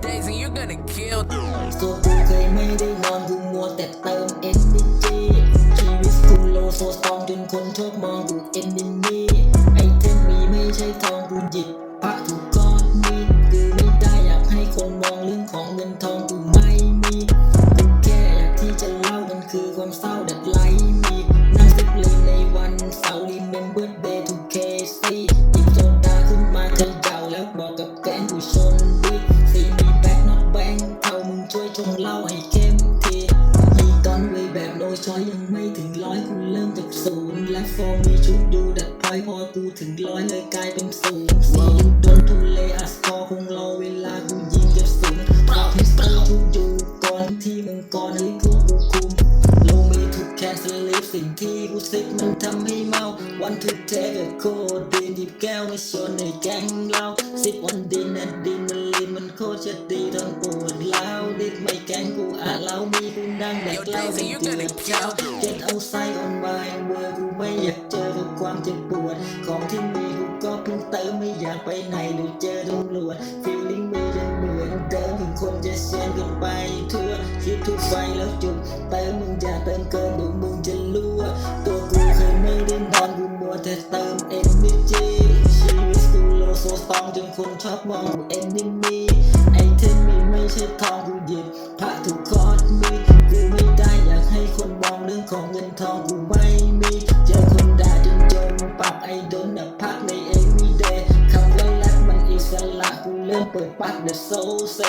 days and you're gonna kill. them ตัวกูเคยไม่ได้นอนกูมัวแต่เติม energy ชีวิตกูโลโซสตองจนคนชอบมองกู enemy ไอเทมมีไม่ใช่ทองกูหยิบพระถูก ให้เข้มทีมีตอนเวยแบบโนชอยยังไม่ถึงร้อยกูเริ่มจากศูนย์และฟอร์มมีชุดดูดัดพลอยพอกูถึงร้อยเลยกลายเป็นศูนย์สีอยู่โดนทุเลอัสกอร์คงรอเวลากูยิงเก็บศูนย์ปราบพิสเตอร์ทุกอยู่ก่อนที่มึงก่อนให้พวกกูคุมโลมีทุกแคนสลีฟสิ่งที่กูซิกมันทำให้เมาวันทุกเทกโคดดินหยิบแก้วมาชนในแก๊งเราสิบวันดินนดินมันลีนมันโคตรจะดีทั้งปวดล้าวดิด ไม่แกงกูอะเล้ามีกูนั่งแดกเหล้าเป็นเดือดเช้าเก็ตเอาไซออนไมเวอร์กูไม่อยากเจอกับความเจ็บปวด ของที่มีกูก็เพิ่งเติมไม่อยากไปไหนหรือเจอตำรวจฟีลลิ่งไม่ยังเหมือนเดิมถึงคนจะเซียนกันไปทั่วคิดทุกไฟแล้วจุด องจนคนชอบมองกู enemy ไอเทมมีไม่ใช่ทองกูหยิบพระถูกคอร์ดมีกูไม่ได้อยากให้คนมองเรื่องของเงินทองกูไม่มีเจอคนด่าจนจนปากไอโดนนับพักใน everyday คำว่าแรปมันอิสระกูเริ่มเปิดปากเดอะโซเซ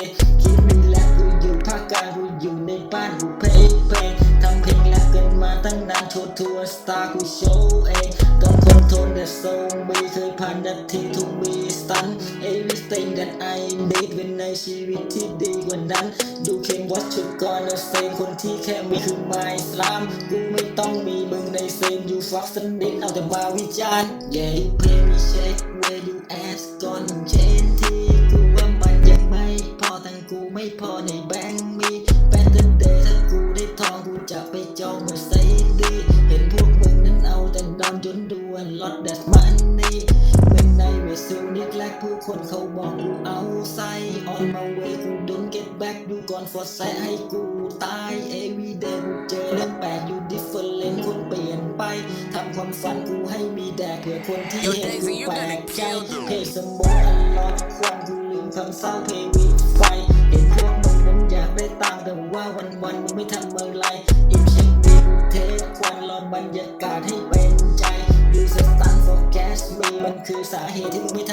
คิดมีแรปกูอยู่ภาคกลางกูอยู่ในบ้านกูเพลงเพลงทำเพลงแรปกันมาตั้งนานโชว์ทัวร์สตาร์กูโชว์เองต้องคนทรลแต่โซมีเคยผ่านนาทีทุกมี ตัน everything that I need เป็นในชีวิตที่ดีกว่านั้น ดูเคนวัตชุดก่อนนะเซนคนที่แค่มีคือไมสลามกูไม่ต้องมีมึงในเซนอยู่ฟักสนิทเอาแต่มาวิจารณ์ yeah you pay me check where you ask ก่อ กูเอาไซ on my way กู don't get back ดูก่อน for แซให้กูตาย every day กูเจอเรื่องแปลกอยู่ different คนเปลี่ยนไปทำความฝันกูให้มีแดกเผื่อคนที่ Yo, เห็น Daisy, กู you แปล gonna กใจ kill them. เพจสมองอันล็อกควันกูลืมคำเศร้าเพวิดไฟเห็นพวกมึงนั้นอยากได้ตังค์แต่ว่าวันวันๆมึงไม่ทำอะไรอิมเช็คมีกูเทสควันรอบรรยากาศให้เป็นใจดูสตันโฟกัสมีมันคือสาเหตุที่มึงไม่ท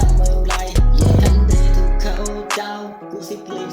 เขาเจ้ากูสิเกลียด